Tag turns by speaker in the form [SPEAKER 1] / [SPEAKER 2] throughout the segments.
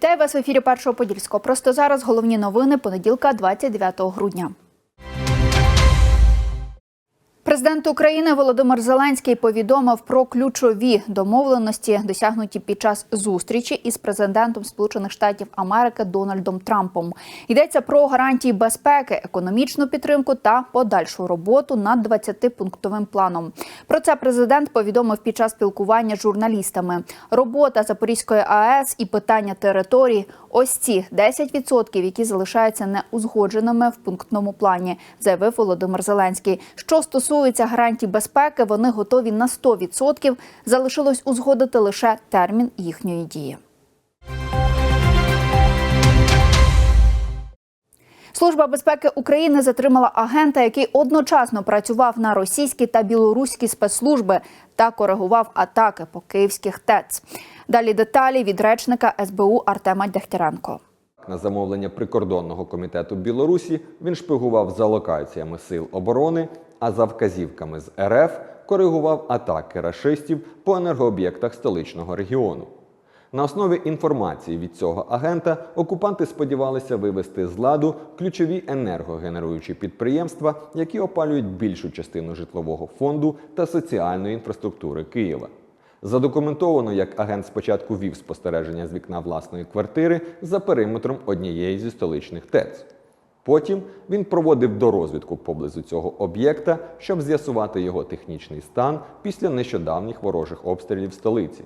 [SPEAKER 1] Вітаю вас в ефірі Першого Подільського. Просто зараз головні новини понеділка, 29 грудня. Президент України Володимир Зеленський повідомив про ключові домовленості, досягнуті під час зустрічі із президентом Сполучених Штатів Америки Дональдом Трампом. Йдеться про гарантії безпеки, економічну підтримку та подальшу роботу над 20-пунктовим планом. Про це президент повідомив під час спілкування з журналістами. Робота Запорізької АЕС і питання території ось ці 10%, які залишаються неузгодженими в пунктному плані, заявив Володимир Зеленський. Що стосується гарантій безпеки, вони готові на 100%. Залишилось узгодити лише термін їхньої дії. Служба безпеки України затримала агента, який одночасно працював на російські та білоруські спецслужби та коригував атаки по київських ТЕЦ. Далі деталі від речника СБУ Артема Дегтяренко.
[SPEAKER 2] На замовлення прикордонного комітету Білорусі він шпигував за локаціями сил оборони, а за вказівками з РФ коригував атаки рашистів по енергооб'єктах столичного регіону. На основі інформації від цього агента окупанти сподівалися вивести з ладу ключові енергогенеруючі підприємства, які опалюють більшу частину житлового фонду та соціальної інфраструктури Києва. Задокументовано, як агент спочатку вів спостереження з вікна власної квартири за периметром однієї зі столичних ТЕЦ. Потім він проводив дорозвідку поблизу цього об'єкта, щоб з'ясувати його технічний стан після нещодавніх ворожих обстрілів столиці.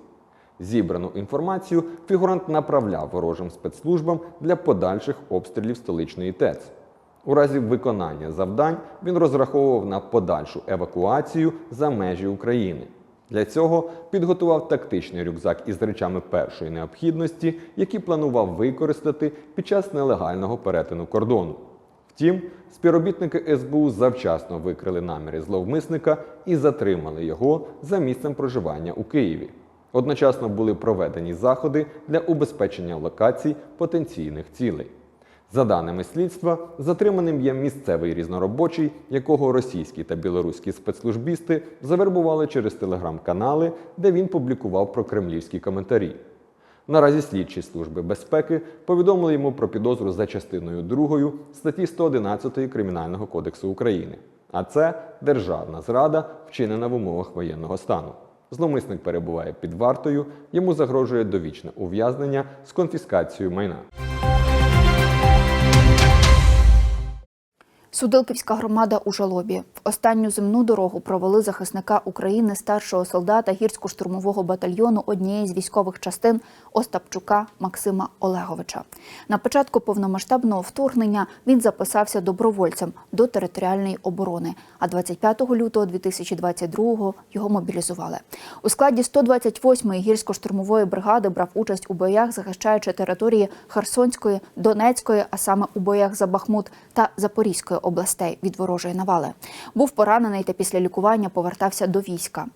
[SPEAKER 2] Зібрану інформацію фігурант направляв ворожим спецслужбам для подальших обстрілів столичної ТЕЦ. У разі виконання завдань він розраховував на подальшу евакуацію за межі України. Для цього підготував тактичний рюкзак із речами першої необхідності, які планував використати під час нелегального перетину кордону. Втім, співробітники СБУ завчасно викрили наміри зловмисника і затримали його за місцем проживання у Києві. Одночасно були проведені заходи для убезпечення локацій потенційних цілей. За даними слідства, затриманим є місцевий різноробочий, якого російські та білоруські спецслужбісти завербували через телеграм-канали, де він публікував про кремлівські коментарі. Наразі слідчі служби безпеки повідомили йому про підозру за частиною 2 статті 111 Кримінального кодексу України. А це державна зрада, вчинена в умовах воєнного стану. Зловмисник перебуває під вартою, йому загрожує довічне ув'язнення з конфіскацією майна.
[SPEAKER 1] Судилківська громада у жалобі. В останню земну дорогу провели захисника України старшого солдата гірсько-штурмового батальйону однієї з військових частин Остапчука Максима Олеговича. На початку повномасштабного вторгнення він записався добровольцем до територіальної оборони. А 25 лютого 2022-го його мобілізували. У складі 128-ї гірсько-штурмової бригади брав участь у боях, захищаючи території Херсонської, Донецької, а саме у боях за Бахмут та Запорізької областей від ворожої навали. Був поранений та після лікування повертався до війська.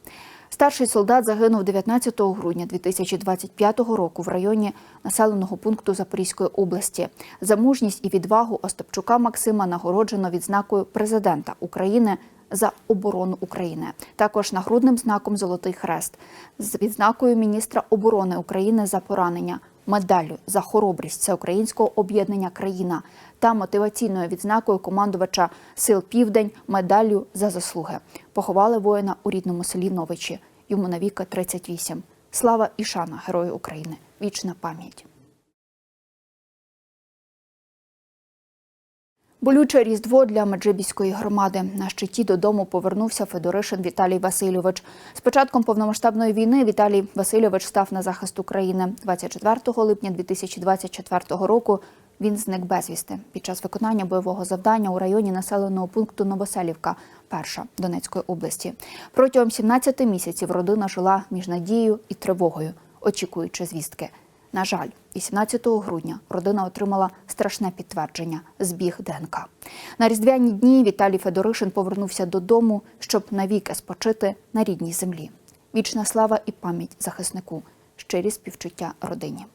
[SPEAKER 1] Старший солдат загинув 19 грудня 2025 року в районі населеного пункту Запорізької області. За мужність і відвагу Остапчука Максима нагороджено відзнакою президента України за оборону України. Також нагрудним знаком Золотий Хрест з відзнакою міністра оборони України за поранення, медаллю за хоробрість Всеукраїнського об'єднання країна та мотиваційною відзнакою командувача Сил Південь медаллю за заслуги. Поховали воїна у рідному селі Новичі. Йому на віка 38. Слава і шана Герою України. Вічна пам'ять. Болюче різдво для Меджибіської громади. На щиті додому повернувся Федоришин Віталій Васильович. З початком повномасштабної війни Віталій Васильович став на захист України. 24 липня 2024 року він зник безвісти під час виконання бойового завдання у районі населеного пункту Новоселівка, перша Донецької області. Протягом 17 місяців родина жила між надією і тривогою, очікуючи звістки. На жаль, 18 грудня родина отримала страшне підтвердження збіг ДНК. На різдвяні дні Віталій Федоришин повернувся додому, щоб навіки спочити на рідній землі. Вічна слава і пам'ять захиснику, щирі співчуття родині.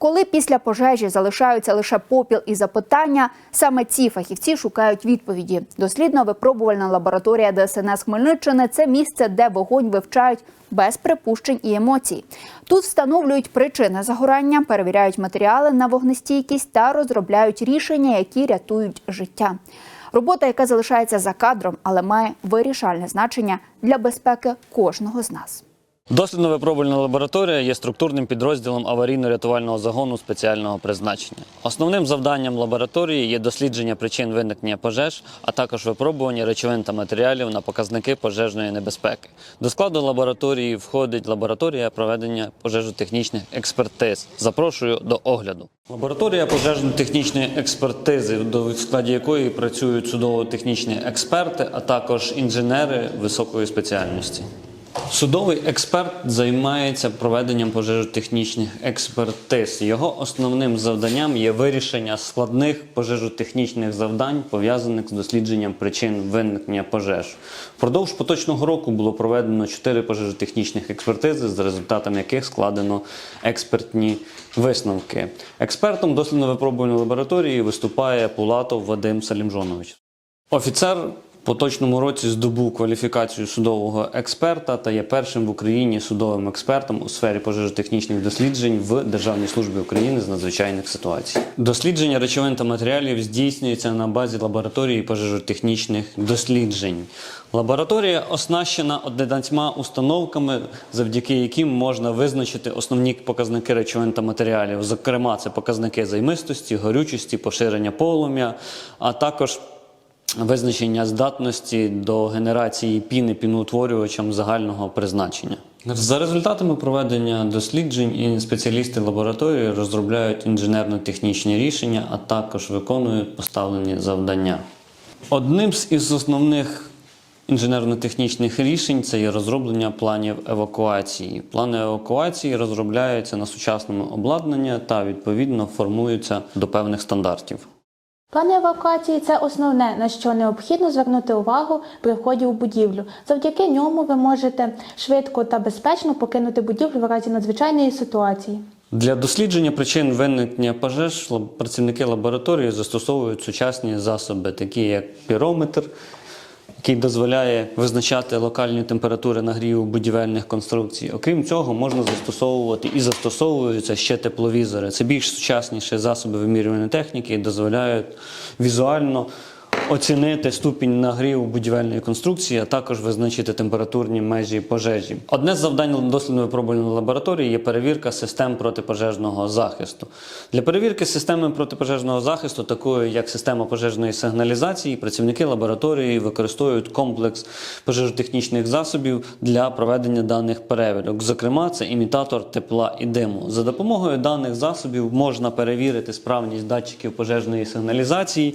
[SPEAKER 1] Коли після пожежі залишаються лише попіл і запитання, саме ці фахівці шукають відповіді. Дослідно-випробувальна лабораторія ДСНС Хмельниччини це місце, де вогонь вивчають без припущень і емоцій. Тут встановлюють причини загорання, перевіряють матеріали на вогнестійкість та розробляють рішення, які рятують життя. Робота, яка залишається за кадром, але має вирішальне значення для безпеки кожного з нас.
[SPEAKER 3] Дослідно-випробувальна лабораторія є структурним підрозділом аварійно-рятувального загону спеціального призначення. Основним завданням лабораторії є дослідження причин виникнення пожеж, а також випробування речовин та матеріалів на показники пожежної небезпеки. До складу лабораторії входить лабораторія проведення пожежотехнічних експертиз. Запрошую до огляду. Лабораторія пожежно-технічної експертизи, до складі якої працюють судово-технічні експерти, а також інженери високої спеціальності. Судовий експерт займається проведенням пожежотехнічних експертиз. Його основним завданням є вирішення складних пожежотехнічних завдань, пов'язаних з дослідженням причин виникнення пожеж. Впродовж поточного року було проведено чотири пожежотехнічних експертизи, за результатами яких складено експертні висновки. Експертом дослідно-випробувальної лабораторії виступає Пулатов Вадим Салімжонович. Офіцер поточному році здобув кваліфікацію судового експерта та є першим в Україні судовим експертом у сфері пожежотехнічних досліджень в Державній службі України з надзвичайних ситуацій. Дослідження речовин та матеріалів здійснюється на базі лабораторії пожежотехнічних досліджень. Лабораторія оснащена 11 установками, завдяки яким можна визначити основні показники речовин та матеріалів. Зокрема, це показники займистості, горючості, поширення полум'я, а також визначення здатності до генерації піни піноутворювачам загального призначення. За результатами проведення досліджень і спеціалісти лабораторії розробляють інженерно-технічні рішення, а також виконують поставлені завдання. Одним з із основних інженерно-технічних рішень це є розроблення планів евакуації. Плани евакуації розробляються на сучасному обладнанні та відповідно формуються до певних стандартів.
[SPEAKER 4] План евакуації це основне, на що необхідно звернути увагу при вході у будівлю. Завдяки ньому ви можете швидко та безпечно покинути будівлю в разі надзвичайної ситуації.
[SPEAKER 3] Для дослідження причин виникнення пожеж працівники лабораторії застосовують сучасні засоби, такі як пірометр, який дозволяє визначати локальні температури нагріву будівельних конструкцій. Окрім цього, можна застосовувати і застосовуються ще тепловізори. Це більш сучасніші засоби вимірювання техніки і дозволяють візуально оцінити ступінь нагріву будівельної конструкції, а також визначити температурні межі пожежі. Одне з завдань дослідно-випробувальної лабораторії є перевірка систем протипожежного захисту. Для перевірки системи протипожежного захисту, такої як система пожежної сигналізації, працівники лабораторії використовують комплекс пожежотехнічних засобів для проведення даних перевірок. Зокрема, це імітатор тепла і диму. За допомогою даних засобів можна перевірити справність датчиків пожежної сигналізації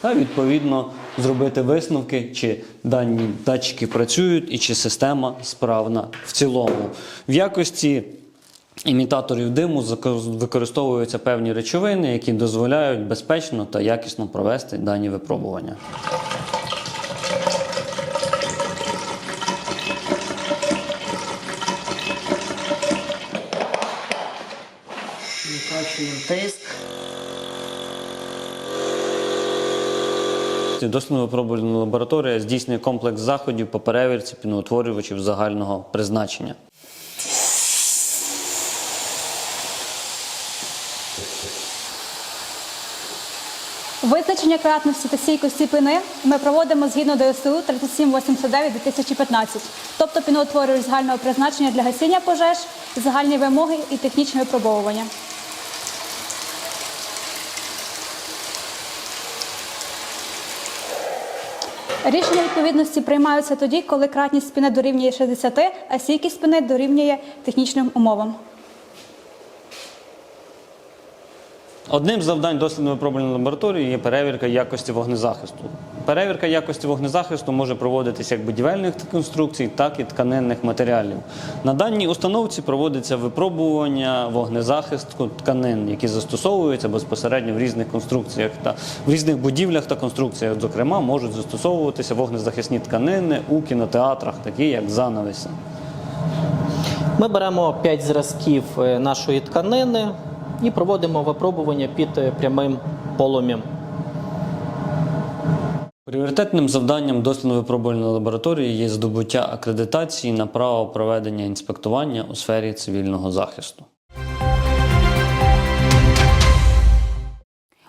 [SPEAKER 3] та відповідно зробити висновки, чи дані датчики працюють і чи система справна в цілому. В якості імітаторів диму використовуються певні речовини, які дозволяють безпечно та якісно провести дані випробування.
[SPEAKER 5] Тиск.
[SPEAKER 3] Дослідно-випробувальна лабораторія здійснює комплекс заходів по перевірці піноутворювачів загального призначення.
[SPEAKER 6] Визначення кратності та стійкості піни ми проводимо згідно ДСУ 3789-2015, тобто піноутворювач загального призначення для гасіння пожеж, загальні вимоги і технічне випробовування. Рішення відповідності приймаються тоді, коли кратність спини дорівнює 60, а стійкість спини дорівнює технічним умовам.
[SPEAKER 3] Одним з завдань дослідно-випробувальної лабораторії є перевірка якості вогнезахисту. Перевірка якості вогнезахисту може проводитися як будівельних конструкцій, так і тканинних матеріалів. На даній установці проводиться випробування вогнезахисту тканин, які застосовуються безпосередньо в різних конструкціях та в різних будівлях та конструкціях. Зокрема, можуть застосовуватися вогнезахисні тканини у кінотеатрах, такі як занавеси.
[SPEAKER 5] Ми беремо 5 зразків е, нашої тканини, і проводимо випробування під е, прямим полум'ям.
[SPEAKER 3] Пріоритетним завданням дослідно-випробувальної лабораторії є здобуття акредитації на право проведення інспектування у сфері цивільного захисту.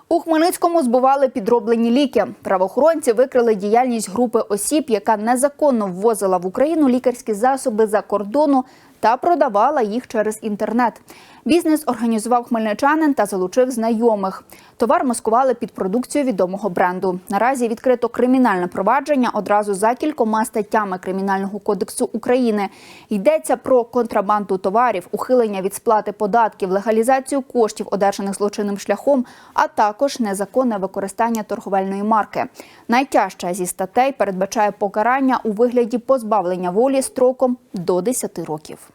[SPEAKER 1] У Хмельницькому збували підроблені ліки. Правоохоронці викрили діяльність групи осіб, яка незаконно ввозила в Україну лікарські засоби за кордону та продавала їх через інтернет. Бізнес організував хмельничанин та залучив знайомих. Товар маскували під продукцію відомого бренду. Наразі відкрито кримінальне провадження одразу за кількома статтями Кримінального кодексу України. Йдеться про контрабанду товарів, ухилення від сплати податків, легалізацію коштів, одержаних злочинним шляхом, а також незаконне використання торговельної марки. Найтяжча зі статей передбачає покарання у вигляді позбавлення волі строком до 10 років.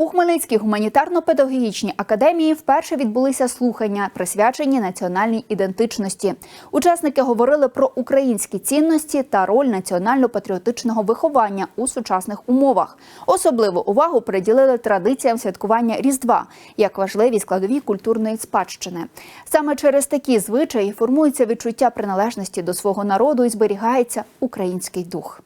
[SPEAKER 1] У Хмельницькій гуманітарно-педагогічній академії вперше відбулися слухання, присвячені національній ідентичності. Учасники говорили про українські цінності та роль національно-патріотичного виховання у сучасних умовах. Особливу увагу приділили традиціям святкування Різдва як важливій складовій культурної спадщини. Саме через такі звичаї формується відчуття приналежності до свого народу і зберігається український дух.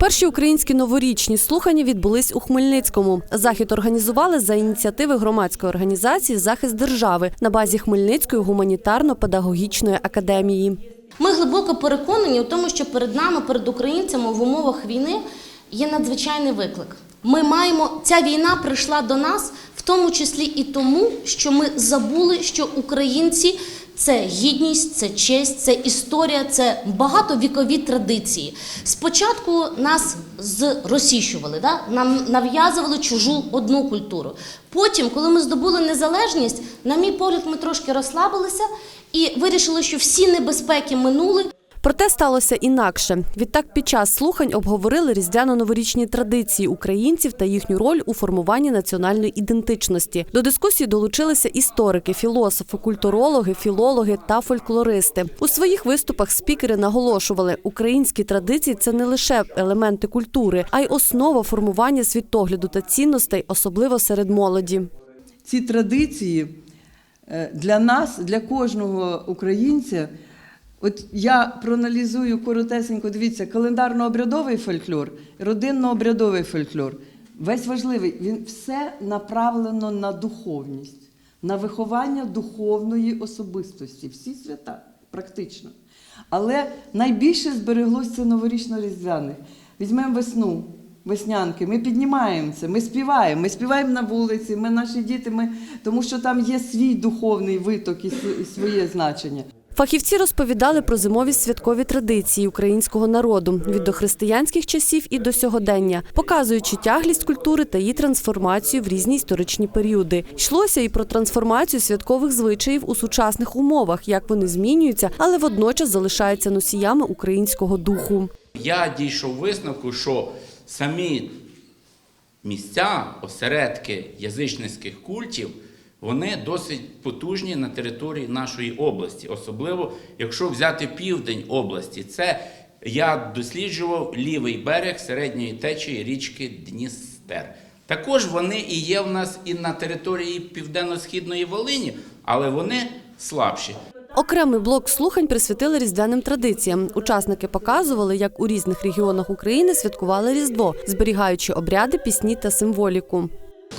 [SPEAKER 7] Перші українські новорічні слухання відбулись у Хмельницькому. Захід організували за ініціативи громадської організації Захист держави на базі Хмельницької гуманітарно-педагогічної академії.
[SPEAKER 8] Ми глибоко переконані у тому, що перед нами, перед українцями в умовах війни є надзвичайний виклик. Ми маємо ця війна прийшла до нас, в тому числі і тому, що ми забули, що українці це гідність, це честь, це історія, це багатовікові традиції. Спочатку нас зросійщували, да? нам нав'язували чужу одну культуру. Потім, коли ми здобули незалежність, на мій погляд, ми трошки розслабилися і вирішили, що всі небезпеки минули.
[SPEAKER 7] Проте сталося інакше. Відтак, під час слухань обговорили різдвяно-новорічні традиції українців та їхню роль у формуванні національної ідентичності. До дискусії долучилися історики, філософи, культурологи, філологи та фольклористи. У своїх виступах спікери наголошували, українські традиції це не лише елементи культури, а й основа формування світогляду та цінностей, особливо серед молоді.
[SPEAKER 9] ці традиції е, для нас, для кожного українця. От я проаналізую коротесенько, дивіться, календарно-обрядовий фольклор, родинно-обрядовий фольклор. Весь важливий, він все направлено на духовність, на виховання духовної особистості, всі свята, практично. Але найбільше збереглося новорічно-різдвяних. Візьмемо весну, веснянки, ми піднімаємо це, ми співаємо, ми співаємо на вулиці, ми наші діти, ми, тому що там є свій духовний виток і своє значення.
[SPEAKER 7] Фахівці розповідали про зимові святкові традиції українського народу від дохристиянських часів і до сьогодення, показуючи тяглість культури та її трансформацію в різні історичні періоди. Йшлося і про трансформацію святкових звичаїв у сучасних умовах, як вони змінюються, але водночас залишаються носіями українського духу.
[SPEAKER 10] Я дійшов висновку, що самі місця, осередки язичницьких культів, вони досить потужні на території нашої області, особливо якщо взяти південь області. Це я досліджував лівий берег середньої течії річки Дністер. Також вони і є в нас і на території південно-східної Волині, але вони слабші.
[SPEAKER 7] Окремий блок слухань присвятили різдвяним традиціям. Учасники показували, як у різних регіонах України святкували Різдво, зберігаючи обряди, пісні та символіку.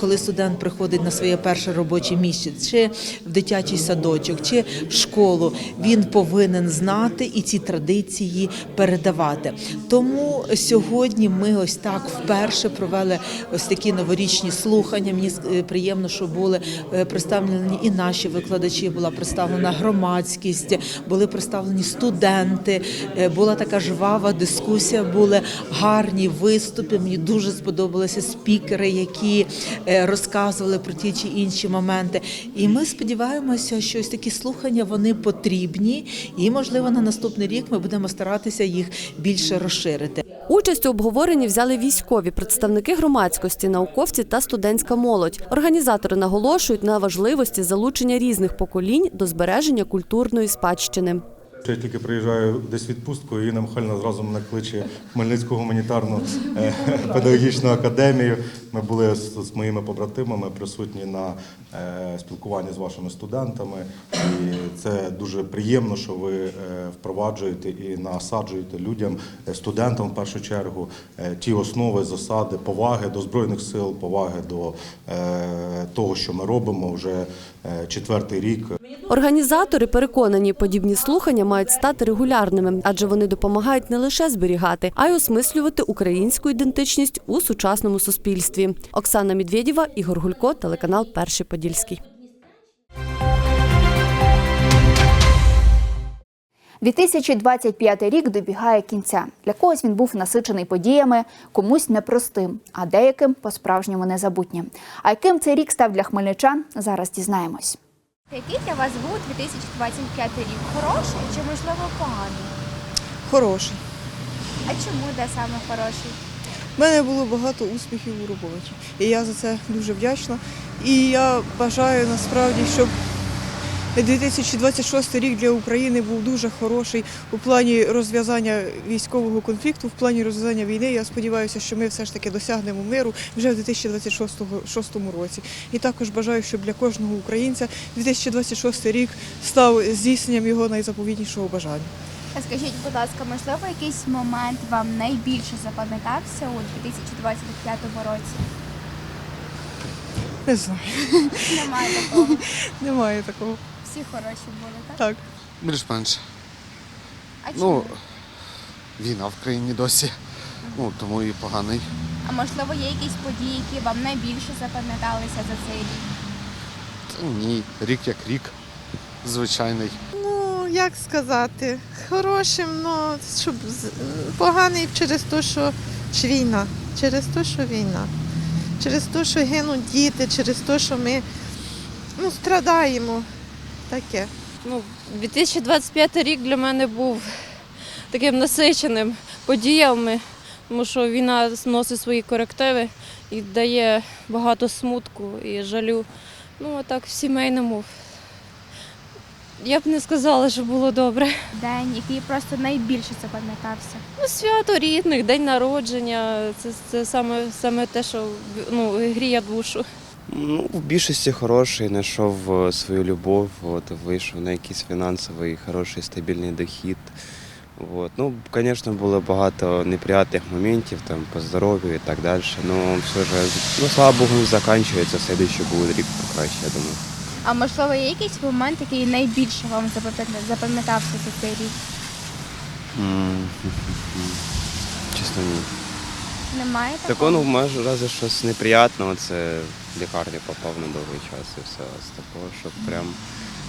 [SPEAKER 11] Коли студент приходить на своє перше робоче місце, чи в дитячий садочок, чи в школу, він повинен знати і ці традиції передавати. Тому сьогодні ми ось так вперше провели ось такі новорічні слухання. Мені е, приємно, що були е, представлені і наші викладачі, була представлена громадськість, були представлені студенти. е, Була така жвава дискусія, були гарні виступи. Мені дуже сподобалися спікери, які розказували про ті чи інші моменти. І ми сподіваємося, що ось такі слухання вони потрібні, і можливо на наступний рік ми будемо старатися їх більше розширити.
[SPEAKER 7] Участь у обговоренні взяли військові представники громадськості, науковці та студентська молодь. Організатори наголошують на важливості залучення різних поколінь до збереження культурної спадщини.
[SPEAKER 12] Я тільки приїжджаю десь відпустку, і Інна Михайлівна зразу мене кличе Хмельницьку гуманітарну е, педагогічну академію. Ми були з, моїми побратимами присутні на е, спілкуванні з вашими студентами. І це дуже приємно, що ви е, впроваджуєте і насаджуєте людям, студентам в першу чергу, ті основи, засади, поваги до Збройних сил, поваги до того, що ми робимо вже четвертий рік.
[SPEAKER 7] Організатори переконані, подібні слухання мають стати регулярними, адже вони допомагають не лише зберігати, а й осмислювати українську ідентичність у сучасному суспільстві. Оксана Медведєва, Ігор Гулько, телеканал Перший Подільський.
[SPEAKER 1] 2025 рік добігає кінця. Для когось він був насичений подіями, комусь непростим, а деяким по-справжньому незабутнім. А яким цей рік став для хмельничан, зараз дізнаємось.
[SPEAKER 13] Який для вас був 2025 рік? Хороший чи можливо поганий?
[SPEAKER 14] Хороший.
[SPEAKER 13] А чому де саме хороший?
[SPEAKER 14] У мене було багато успіхів у роботі. І я за це дуже вдячна. І я бажаю насправді, щоб 2026 рік для України був дуже хороший у плані розв'язання військового конфлікту, в плані розв'язання війни. Я сподіваюся, що ми все ж таки досягнемо миру вже в 2026 6 році. І також бажаю, щоб для кожного українця 2026 рік став здійсненням його найзаповітнішого бажання.
[SPEAKER 13] Скажіть, будь ласка, можливо, якийсь момент вам найбільше запам'ятався у 2025 році?
[SPEAKER 14] Не знаю.
[SPEAKER 13] Немає такого.
[SPEAKER 14] Немає такого.
[SPEAKER 13] Всі хороші були, так?
[SPEAKER 14] Так.
[SPEAKER 15] Більш-менш.
[SPEAKER 13] А чому?
[SPEAKER 15] Ну, війна в країні досі. Ну, тому і поганий.
[SPEAKER 13] А можливо, є якісь події, які вам найбільше запам'яталися за цей рік?
[SPEAKER 15] Та ні, рік як рік. Звичайний.
[SPEAKER 16] Ну, як сказати, хорошим, ну, щоб з- поганий через те, що ж війна, через те, що війна, через те, що гинуть діти, через те, що ми ну, страдаємо. Таке.
[SPEAKER 17] Ну, 2025 рік для мене був таким насиченим подіями, тому що війна зносить свої корективи і дає багато смутку і жалю. Ну, а так в сімейному. Я б не сказала, що було добре.
[SPEAKER 13] День, який просто найбільше запам'ятався.
[SPEAKER 17] Ну, свято рідних, день народження це, це саме, саме те, що ну, гріє душу.
[SPEAKER 18] Ну, в більшості хороший, знайшов е, свою любов, от, вийшов на якийсь фінансовий хороший стабільний дохід. От. Ну, звісно, було багато неприятних моментів там, по здоров'ю і так далі. Ну, все ж, ну, слава Богу, закінчується, слідуючий буде рік покраще, я думаю.
[SPEAKER 13] А можливо, є якийсь момент, який найбільше вам запам'ятався за цей рік?
[SPEAKER 18] Чесно, ні.
[SPEAKER 13] Немає
[SPEAKER 18] Так
[SPEAKER 13] такого?
[SPEAKER 18] ну, може, разве щось неприятного, це в лікарню попав на довгий час і все. З такого, щоб прям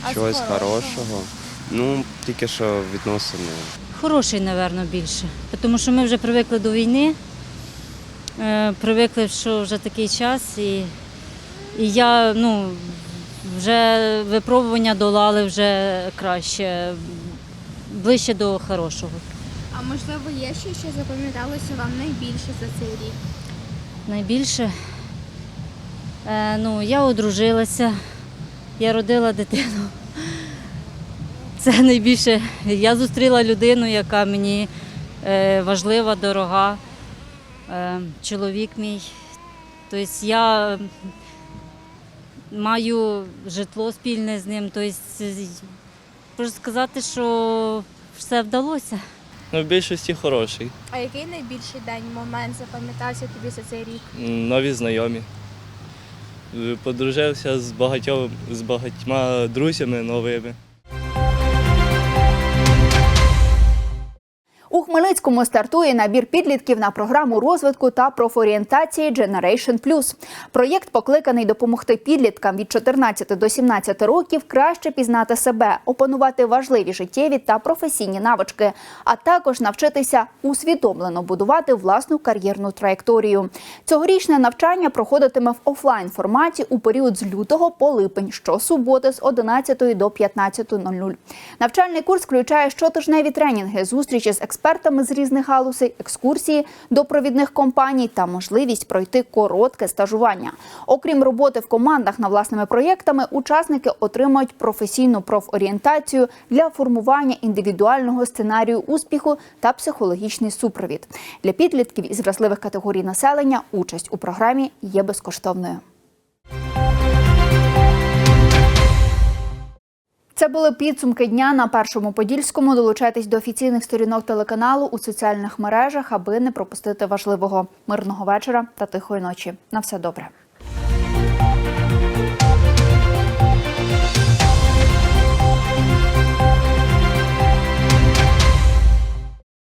[SPEAKER 13] А
[SPEAKER 18] чогось
[SPEAKER 13] хорошого?
[SPEAKER 18] хорошого. Ну, тільки що відносини.
[SPEAKER 19] Хороший, напевно, більше. Тому що ми вже привикли до війни, е, привикли, що вже такий час, і, і я ну, вже випробування долали вже краще, ближче до хорошого.
[SPEAKER 13] А можливо, є ще, що запам'яталося вам найбільше за цей рік?
[SPEAKER 19] Найбільше е, ну, я одружилася, я родила дитину. Це найбільше. Я зустріла людину, яка мені е, важлива, дорога. Е, чоловік мій. Тобто я маю житло спільне з ним. Тобто, можу сказати, що все вдалося.
[SPEAKER 20] Ну, в більшості хороший.
[SPEAKER 13] А який найбільший день, момент запам'ятався тобі за цей рік?
[SPEAKER 20] Нові знайомі. Е, Подружився з багатьом, з багатьма друзями новими.
[SPEAKER 1] У Хмельницькому стартує набір підлітків на програму розвитку та профорієнтації Generation Plus. Проєкт покликаний допомогти підліткам від 14 до 17 років краще пізнати себе, опанувати важливі життєві та професійні навички, а також навчитися усвідомлено будувати власну кар'єрну траєкторію. Цьогорічне навчання проходитиме в офлайн форматі у період з лютого по липень, щосуботи з 11 до 15.00. Навчальний курс включає щотижневі тренінги, зустрічі з експертами експертами з різних галузей, екскурсії до провідних компаній та можливість пройти коротке стажування. Окрім роботи в командах над власними проєктами, учасники отримають професійну профорієнтацію для формування індивідуального сценарію успіху та психологічний супровід. Для підлітків із вразливих категорій населення участь у програмі є безкоштовною. Це були підсумки дня на першому подільському. Долучайтесь до офіційних сторінок телеканалу у соціальних мережах, аби не пропустити важливого мирного вечора та тихої ночі. На все добре.